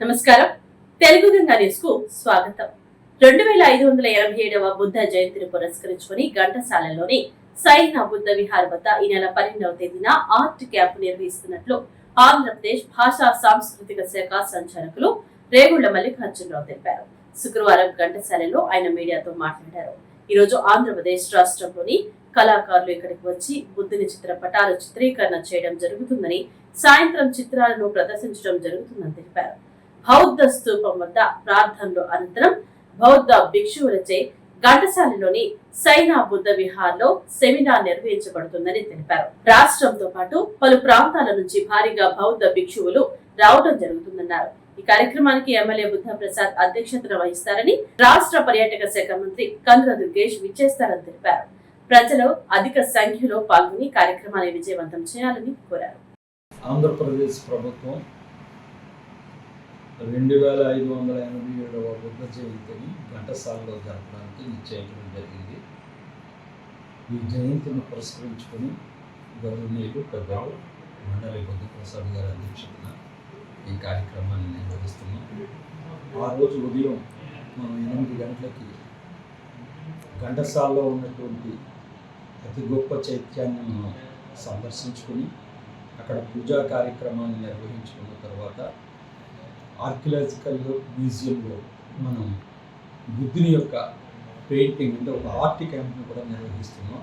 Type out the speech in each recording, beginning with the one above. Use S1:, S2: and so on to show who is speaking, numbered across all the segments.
S1: నమస్కారం. తెలుగు గంగా న్యూస్కు స్వాగతం. రెండు వేల ఐదు వందల ఎనభై ఏడవ బుద్ధ జయంతిని పురస్కరించుకుని ఘంటసాలలోని సైనా బుద్ధ విహార్ వద్ద ఈ నెల పన్నెండవ తేదీన ఆర్ట్ క్యాంప్ నిర్వహిస్తున్నట్లు ఆంధ్రప్రదేశ్ భాషా సాంస్కృతిక శాఖ సంచాలకులు రేగుళ్ళ మల్లికార్జునరావు తెలిపారు. శుక్రవారం ఘంటసాలలో ఆయన మీడియాతో మాట్లాడారు. ఈ రోజు ఆంధ్రప్రదేశ్ రాష్ట్రంలోని కళాకారులు ఇక్కడికి వచ్చి బుద్ధుని చిత్రపటాలు చిత్రీకరణ చేయడం జరుగుతుందని సాయంత్రం చిత్రాలను ప్రదర్శించడం జరుగుతుందని తెలిపారు. బౌద్ధ స్థూపం వద్ద ప్రార్థనలు అనంతరం బౌద్ధ భిక్షువులచే ఘంటసాలిలోని సైనా బుద్ధ విహార్లో సెమినార్ నిర్వహించబడుతుందని తెలిపారు. రాష్ట్రంతో పాటు పలు ప్రాంతాల నుంచి భారీగా బౌద్ధ భిక్షువులు రావడం జరుగుతుందన్నారు. ఈ కార్యక్రమానికి ఎమ్మెల్యే బుద్ధ ప్రసాద్ అధ్యక్షతన వహిస్తారని రాష్ట్ర పర్యాటక శాఖ మంత్రి కంద్ర దుర్గేష్ విచ్చేస్తారని తెలిపారు. ప్రజలు అధిక సంఖ్యలో పాల్గొని కార్యక్రమాన్ని విజయవంతం చేయాలని కోరారు.
S2: ఆంధ్రప్రదేశ్ ప్రభుత్వం రెండు వేల ఐదు వందల ఎనభై ఏడవ బుద్ధ జయంతిని ఘంటసాలలో జరపడానికి నిశ్చయించడం జరిగింది. ఈ జయంతిని పురస్కరించుకొని గౌరవనీయులు పెద్దలు మండలి బుద్ధ ప్రసాద్ గారి అధ్యక్షతన ఈ కార్యక్రమాన్ని నిర్వహిస్తున్నాం. ఆ రోజు ఉదయం మనం ఎనిమిది గంటలకి ఘంటసాలలో ఉన్నటువంటి అతి గొప్ప చైత్యాన్ని మనం సందర్శించుకొని అక్కడ పూజా కార్యక్రమాన్ని నిర్వహించుకున్న తర్వాత ఆర్కియలాజికల్ మ్యూజియంలో మనం బుద్ధుని యొక్క పెయింటింగ్ అంటే ఒక ఆర్ట్ క్యాంప్ని కూడా నిర్వహిస్తున్నాం.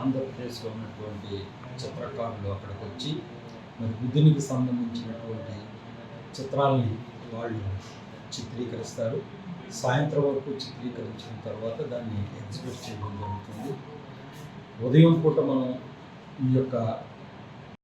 S2: ఆంధ్రప్రదేశ్లో ఉన్నటువంటి చిత్రకారులు అక్కడికి వచ్చి మరి బుద్ధునికి సంబంధించినటువంటి చిత్రాలని వాళ్ళు చిత్రీకరిస్తారు. సాయంత్రం వరకు చిత్రీకరించిన తర్వాత దాన్ని ఎగ్జిబిట్ చేయడం జరుగుతుంది. ఉదయం పూట మనం ఈ యొక్క